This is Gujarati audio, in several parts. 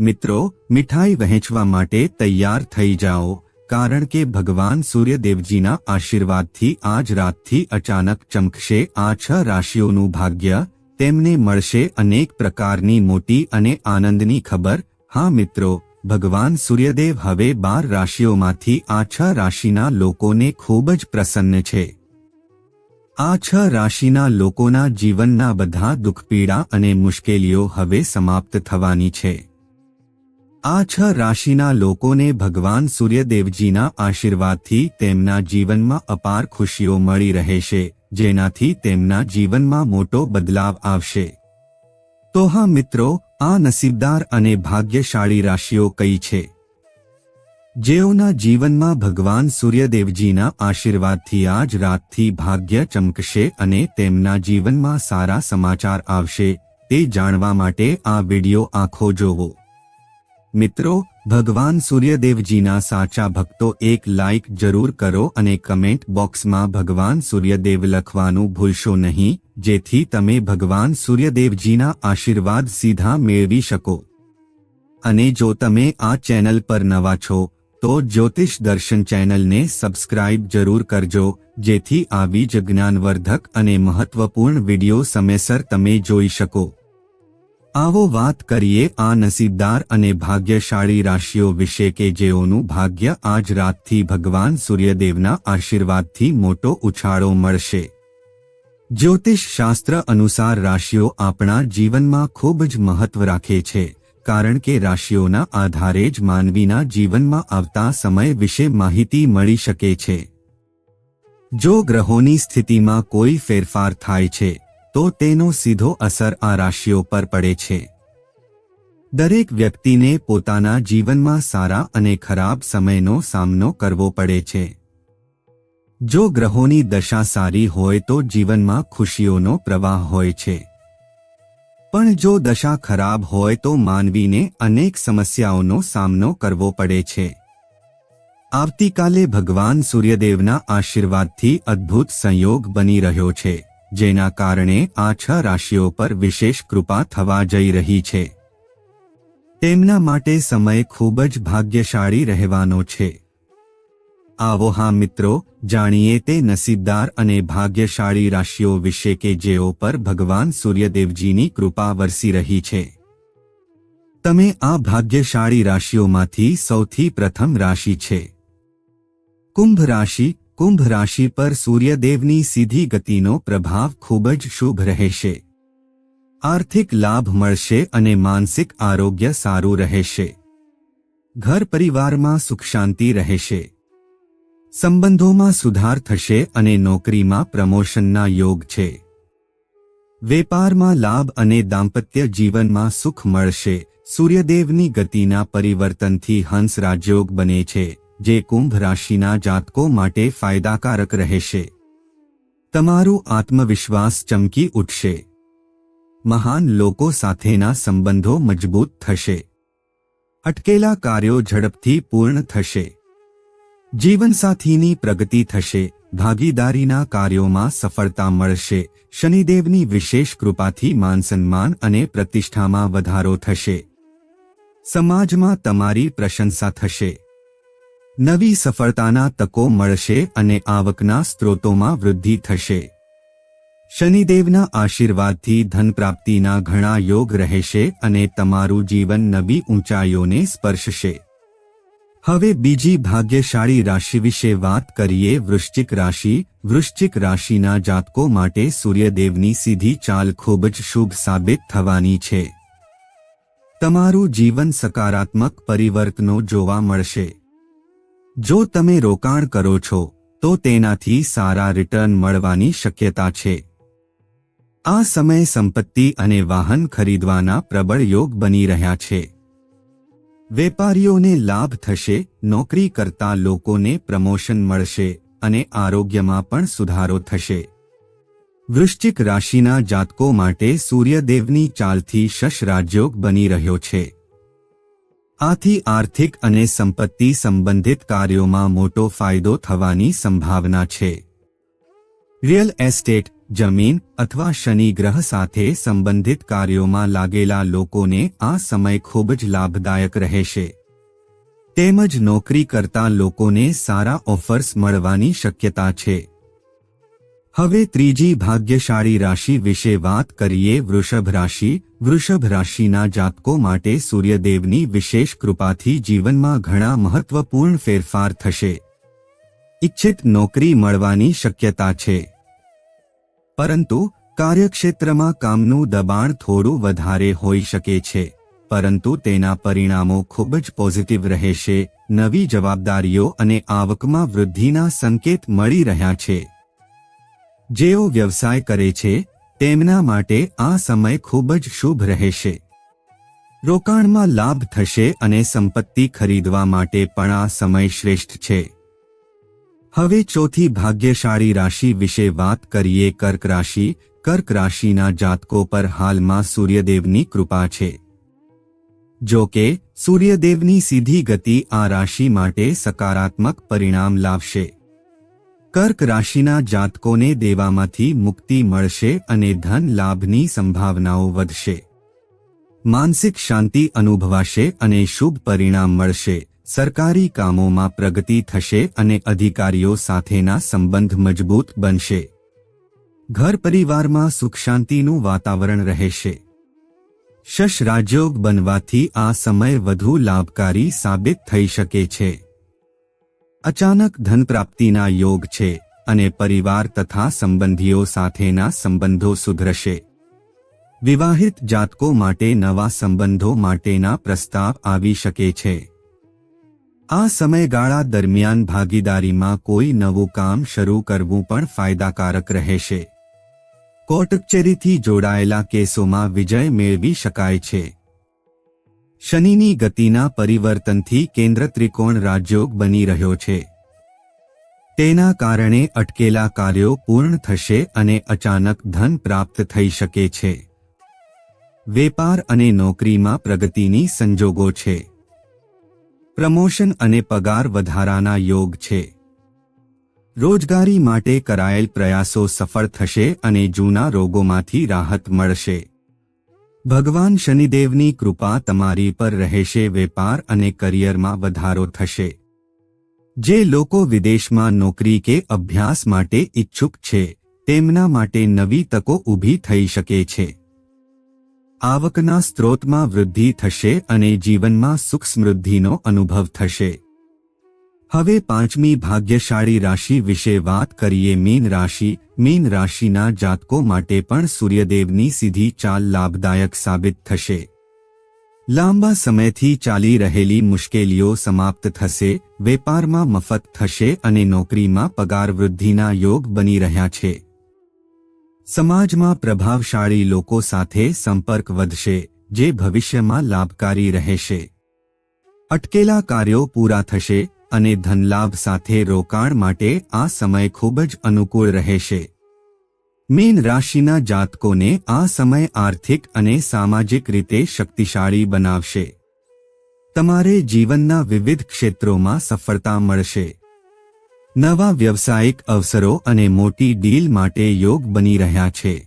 મિત્રો, મીઠાઈ વહેંચવા માટે તૈયાર થઈ જાઓ, કારણ કે ભગવાન સૂર્યદેવજીના આશીર્વાદથી આજ રાતથી અચાનક ચમકશે. આ છ રાશિઓનું ભાગ્ય તેમને મળશે અનેક પ્રકારની મોટી અને આનંદની ખબર. હા મિત્રો, ભગવાન સૂર્યદેવ હવે બાર રાશિઓમાંથી આ છ રાશિના લોકોને ખૂબ જ પ્રસન્ન છે. આ છ રાશિના લોકોના જીવનના બધા દુઃખપીડા અને મુશ્કેલીઓ હવે સમાપ્ત થવાની છે. આ છ રાશિના લોકોને ભગવાન સૂર્યદેવજીના આશીર્વાદથી તેમના જીવનમાં અપાર ખુશીઓ મળી રહેશે, જેનાથી તેમના જીવનમાં મોટો બદલાવ આવશે. તો હા મિત્રો, આ નસીબદાર અને ભાગ્યશાળી રાશિઓ કઈ છે? જેઓના જીવનમાં ભગવાન સૂર્યદેવજીના આશીર્વાદથી આજ રાતથી ભાગ્ય ચમકશે અને તેમના જીવનમાં સારા સમાચાર આવશે, તે જાણવા માટે આ વિડિયો આખો જોવો. મિત્રો, ભગવાન સૂર્યદેવજીના સાચા ભક્તો એક લાઇક જરૂર કરો અને કમેન્ટ બોક્સમાં ભગવાન સૂર્યદેવ લખવાનું ભૂલશો નહીં, જેથી તમે ભગવાન સૂર્યદેવજીના આશીર્વાદ સીધા મેળવી શકો. અને જો તમે આ ચેનલ પર નવા છો, તો જ્યોતિષ દર્શન ચેનલને સબસ્ક્રાઇબ જરૂર કરજો, જેથી આવી જ જ્ઞાનવર્ધક અને મહત્વપૂર્ણ વિડિયો સમયસર તમે જોઈ શકો. આવો વાત કરીએ આ નસીબદાર અને ભાગ્યશાળી રાશિઓ વિશે કે જેઓનું ભાગ્ય આજ રાતથી ભગવાન સૂર્યદેવના આશીર્વાદથી મોટો ઉછાળો મળશે. જ્યોતિષ શાસ્ત્ર અનુસાર રાશિઓ આપણા જીવનમાં ખૂબ જ મહત્વ રાખે છે, કારણ કે રાશિઓના આધારે જ માનવીના જીવનમાં આવતા સમય વિશે માહિતી મળી શકે છે. જો ગ્રહોની સ્થિતિમાં કોઈ ફેરફાર થાય છે તો તેનો સીધો અસર આ રાશિઓ પર પડે છે. દરેક વ્યક્તિને પોતાના જીવનમાં સારા અને ખરાબ સમયનો સામનો કરવો પડે છે. જો ગ્રહોની દશા સારી હોય તો જીવનમાં ખુશીઓનો પ્રવાહ હોય છે. પણ જો દશા ખરાબ હોય તો માનવીને અનેક સમસ્યાઓનો સામનો કરવો પડે છે. આવતીકાલે ભગવાન સૂર્યદેવના આશીર્વાદથી અદ્ભુત સંયોગ બની રહ્યો છે. જેના કારણે આ છ રાશિઓ પર વિશેષ કૃપા થવા જઈ રહી છે. તેમના માટે સમય ખૂબ જ ભાગ્યશાળી રહેવાનો છે. આવો હા મિત્રો, જાણીએ તે નસીબદાર અને ભાગ્યશાળી રાશિઓ વિશે કે જેઓ પર ભગવાન સૂર્યદેવજીની કૃપા વરસી રહી છે. તમે આ ભાગ્યશાળી રાશિઓમાંથી સૌથી પ્રથમ રાશિ છે. કુંભ રાશિ કુંભ રાશિ પર સૂર્યદેવની સીધી ગતિનો પ્રભાવ ખૂબ જ શુભ રહેશે. આર્થિક લાભ મળશે અને માનસિક આરોગ્ય સારું રહેશે. ઘર પરિવારમાં સુખ શાંતિ રહેશે. સંબંધોમાં સુધાર થશે અને નોકરીમાં પ્રમોશનના યોગ છે. વેપારમાં લાભ અને દાંપત્ય જીવનમાં સુખ મળશે. સૂર્યદેવની ગતિના પરિવર્તનથી હંસ રાજયોગ બને છે. જે કુંભ રાશિના જાતકો માટે ફાયદાકારક રહેશે. તમારું આત્મવિશ્વાસ ચમકી ઉઠશે. મહાન લોકો સાથેના સંબંધો મજબૂત થશે. અટકેલા કાર્યો ઝડપથી પૂર્ણ થશે. જીવનસાથીની પ્રગતિ થશે, ભાગીદારીના કાર્યોમાં સફળતા મળશે, શનિદેવની વિશેષ કૃપાથી માનસન્માન અને પ્રતિષ્ઠામાં વધારો થશે. સમાજમાં તમારી પ્રશંસા થશે. નવી સફળતાના તકો મળશે અને આવકના સ્ત્રોતોમાં વૃદ્ધિ થશે. શનિદેવના આશીર્વાદથી ધન પ્રાપ્તિના ઘણા યોગ રહેશે અને તમારું જીવન નવી ઊંચાઈઓને સ્પર્શશે. હવે બીજી ભાગ્યશાળી રાશિ વિશે વાત કરીએ વૃશ્ચિક રાશિ. વૃશ્ચિક રાશિના જાતકો માટે સૂર્યદેવની સીધી ચાલ ખૂબ જ શુભ સાબિત થવાની છે. તમારું જીવન સકારાત્મક પરિવર્તનો જોવા મળશે. જો તમે રોકાણ કરો છો, તો તેનાથી સારા રિટર્ન મળવાની શક્યતા છે. આ સમય સંપત્તિ અને વાહન ખરીદવાના પ્રબળ યોગ બની રહ્યા છે. વેપારીઓને લાભ થશે નોકરી કરતા લોકોને પ્રમોશન મળશે, અને આરોગ્યમાં પણ સુધારો થશે. વૃશ્ચિક રાશિના જાતકો માટે સૂર્યદેવની ચાલથી શશ રાજયોગ બની રહ્યો છે. આથી આર્થિક અને સંપત્તિ સંબંધિત કાર્યોમાં મોટો ફાયદો થવાની સંભાવના છે. રિયલ એસ્ટેટ, જમીન અથવા શનિ ગ્રહ સાથે સંબંધિત કાર્યોમાં લાગેલા લોકોને આ સમય ખૂબ જ લાભદાયક રહેશે. તેમજ નોકરી કરતા લોકોને સારા ઓફર્સ મળવાની શક્યતા છે. હવે ત્રીજી ભાગ્યશાળી રાશિ વિશે વાત કરીએ વૃષભ રાશિ. વૃષભ રાશિના જાતકો માટે સૂર્યદેવની વિશેષ કૃપાથી જીવનમાં ઘણા મહત્વપૂર્ણ ફેરફાર થશે. ઇચ્છિત નોકરી મળવાની શક્યતા છે. પરંતુ કાર્યક્ષેત્રમાં કામનું દબાણ થોડું વધારે હોઈ શકે છે. પરંતુ તેના પરિણામો ખૂબ જ પોઝિટિવ રહેશે. નવી જવાબદારીઓ અને આવકમાં વૃદ્ધિના સંકેત મળી રહ્યા છે. જેઓ વ્યવસાય કરે છે, તેમના માટે આ સમય ખૂબ જ શુભ રહેશે. રોકાણમાં લાભ થશે અને સંપત્તિ ખરીદવા માટે પણ આ સમય શ્રેષ્ઠ છે. હવે ચોથી ભાગ્યશાળી રાશિ વિશે વાત કરીએ કર્ક રાશિ. કર્ક રાશિના જાતકો પર હાલમાં સૂર્યદેવની કૃપા છે. જો કે, સૂર્યદેવની સીધી ગતિ આ રાશિ માટે સકારાત્મક પરિણામ લાવશે. કર્ક રાશિના જાતકોને દેવામાંથી મુક્તિ મળશે અને ધન લાભની સંભાવનાઓ વધશે. માનસિક શાંતિ અનુભવાશે અને શુભ પરિણામ મળશે. સરકારી કામોમાં પ્રગતિ થશે અને અધિકારીઓ સાથેના સંબંધ મજબૂત બનશે. ઘર પરિવારમાં સુખ શાંતિનું વાતાવરણ રહેશે. શશ રાજયોગ બનવાથી આ સમય વધુ લાભકારી સાબિત થઈ શકે છે. અચાનક ધન પ્રાપ્તિના યોગ છે અને પરિવાર તથા સંબંધીઓ સાથેના સંબંધો સુધરશે. વિવાહિત જાતકો માટે નવા સંબંધો માટેના પ્રસ્તાવ આવી શકે છે. આ સમયગાળા દરમિયાન ભાગીદારીમાં કોઈ નવું કામ શરૂ કરવું પણ ફાયદાકારક રહેશે. કોર્ટ કચેરીથી જોડાયેલા કેસોમાં વિજય મેળવી શકાય છે. શનિની ગતિના પરિવર્તનથી કેન્દ્ર ત્રિકોણ રાજયોગ બની રહ્યો છે. તેના કારણે અટકેલા કાર્યો પૂર્ણ થશે અને અચાનક ધન પ્રાપ્ત થઈ શકે છે. વેપાર અને નોકરીમાં પ્રગતિની સંજોગો છે. પ્રમોશન અને પગાર વધારાના યોગ છે. રોજગારી માટે કરાયેલ પ્રયાસો સફળ થશે અને જૂના રોગોમાંથી રાહત મળશે. ભગવાન શનિદેવની કૃપા તમારી પર રહેશે, વેપાર અને કરિયરમાં વધારો થશે. જે લોકો વિદેશમાં નોકરી કે અભ્યાસ માટે ઇચ્છુક છે, તેમના માટે નવી તકો ઊભી થઈ શકે છે. આવકના સ્ત્રોતમાં વૃદ્ધિ થશે અને જીવનમાં સુખ સમૃદ્ધિનો અનુભવ થશે. હવે પાંચમી ભાગ્યશાળી રાશિ વિશે વાત કરીએ મીન રાશિ. મીન રાશિના જાતકો માટે પણ સૂર્યદેવની સીધી ચાલ લાભદાયક સાબિત થશે. લાંબા સમયથી ચાલી રહેલી મુશ્કેલીઓ સમાપ્ત થશે, વેપારમાં મફત થશે અને નોકરીમાં પગાર વૃદ્ધિના યોગ બની રહ્યા છે. સમાજમાં પ્રભાવશાળી લોકો સાથે સંપર્ક વધશે, જે ભવિષ્યમાં લાભકારી રહેશે. અટકેલા કાર્યો પૂરા થશે અને ધનલાભ સાથે રોકાણ માટે આ સમય ખૂબ જ અનુકૂળ રહેશે. મીન રાશિના જાતકોને આ સમય આર્થિક અને સામાજિક રીતે શક્તિશાળી બનાવશે. તમારે જીવનના વિવિધ ક્ષેત્રોમાં સફળતા મળશે. નવા વ્યવસાયિક અવસરો અને મોટી ડીલ માટે યોગ બની રહ્યા છે.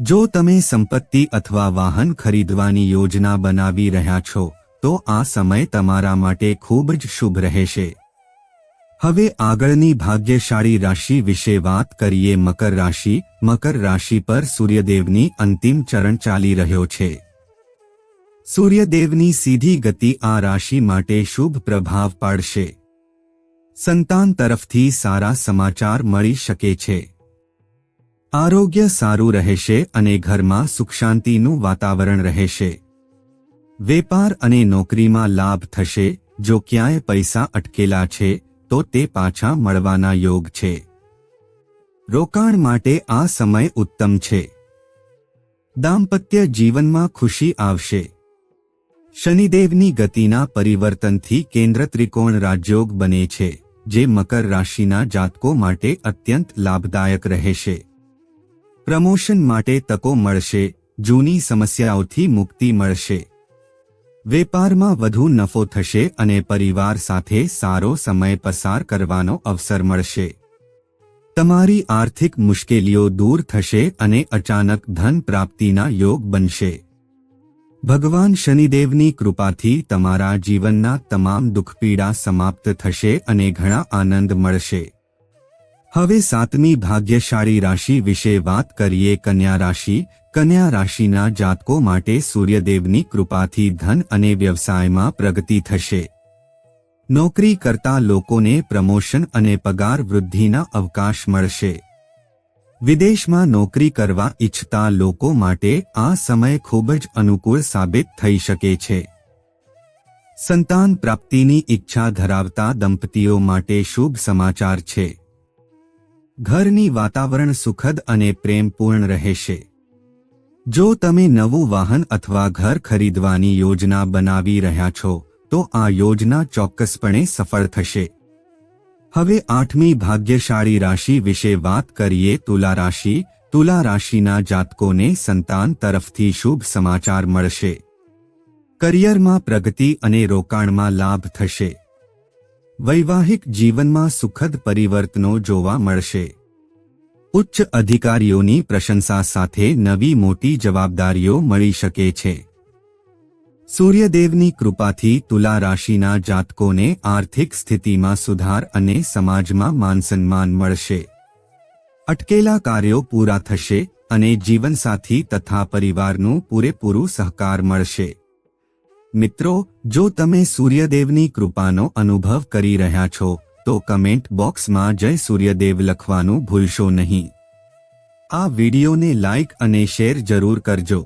જો તમે સંપત્તિ અથવા વાહન ખરીદવાની યોજના બનાવી રહ્યા છો તો આ સમય તમારા માટે ખૂબ જ શુભ રહેશે. હવે આગળની ભાગ્યશાળી રાશિ વિશે વાત કરીએ. મકર રાશિ. મકર રાશિ પર સૂર્યદેવની અંતિમ ચરણ ચાલી રહ્યો છે. સૂર્યદેવની સીધી ગતિ આ રાશિ માટે શુભ પ્રભાવ પાડશે. સંતાન તરફથી સારા સમાચાર મળી શકે છે. આરોગ્ય સારું રહેશે અને ઘરમાં સુખ શાંતિનું વાતાવરણ રહેશે. વેપાર અને નોકરીમાં લાભ થશે, જો ક્યાંય પૈસા અટકેલા છે, તો તે પાછા મળવાના યોગ છે. રોકાણ માટે આ સમય ઉત્તમ છે. દાંપત્ય જીવનમાં ખુશી આવશે. શનિદેવની ગતિના પરિવર્તનથી કેન્દ્ર ત્રિકોણ રાજયોગ બને છે, જે મકર રાશિના જાતકો માટે અત્યંત લાભદાયક રહેશે. પ્રમોશન માટે તકો મળશે, જૂની સમસ્યાઓથી મુક્તિ મળશે. વેપારમાં વધુ નફો થશે અને પરિવાર સાથે સારો સમય પસાર કરવાનો અવસર મળશે. તમારી આર્થિક મુશ્કેલીઓ દૂર થશે અને અચાનક ધન પ્રાપ્તિના યોગ બનશે. ભગવાન શનિદેવની કૃપાથી તમારા જીવનના તમામ દુઃખપીડા સમાપ્ત થશે અને ઘણા આનંદ મળશે. હવે સાતમી ભાગ્યશાળી રાશિ વિશે વાત કરીએ. કન્યા રાશિ કન્યા રાશિના જાતકો માટે સૂર્યદેવની કૃપાથી ધન અને વ્યવસાયમાં પ્રગતિ થશે. નોકરી કરતા લોકોને પ્રમોશન અને પગાર વૃદ્ધિના અવકાશ મળશે. વિદેશમાં નોકરી કરવા ઈચ્છતા લોકો માટે આ સમય ખૂબ જ અનુકૂળ સાબિત થઈ શકે છે. સંતાન પ્રાપ્તિની ઈચ્છા ધરાવતા દંપતીઓ માટે શુભ સમાચાર છે. ઘરની વાતાવરણ સુખદ અને પ્રેમપૂર્ણ રહેશે. જો તમે નવું વાહન અથવા ઘર ખરીદવાની યોજના બનાવી રહ્યા છો, તો આ યોજના ચોક્કસપણે સફળ થશે. હવે આઠમી ભાગ્યશાળી રાશિ વિશે વાત કરીએ તુલા રાશિ. તુલા રાશિના જાતકોને સંતાન તરફથી શુભ સમાચાર મળશે. કરિયરમાં પ્રગતિ અને રોકાણમાં લાભ થશે. વૈવાહિક જીવનમાં સુખદ પરિવર્તનો જોવા મળશે. ઉચ્ચ અધિકારીઓની પ્રશંસા સાથે નવી મોટી જવાબદારીઓ મળી શકે છે. સૂર્યદેવની કૃપાથી તુલા રાશિના જાતકોને આર્થિક સ્થિતિમાં સુધાર અને સમાજમાં માનસન્માન મળશે. અટકેલા કાર્યો પૂરા થશે અને જીવનસાથી તથા પરિવારનું પૂરેપૂરું સહકાર મળશે. મિત્રો, જો તમે સૂર્યદેવની કૃપાનો અનુભવ કરી રહ્યા છો તો કમેન્ટ બોક્સમાં જય સૂર્યદેવ લખવાનું ભૂલશો નહીં. આ વિડીયોને લાઇક અને શેર જરૂર કરજો.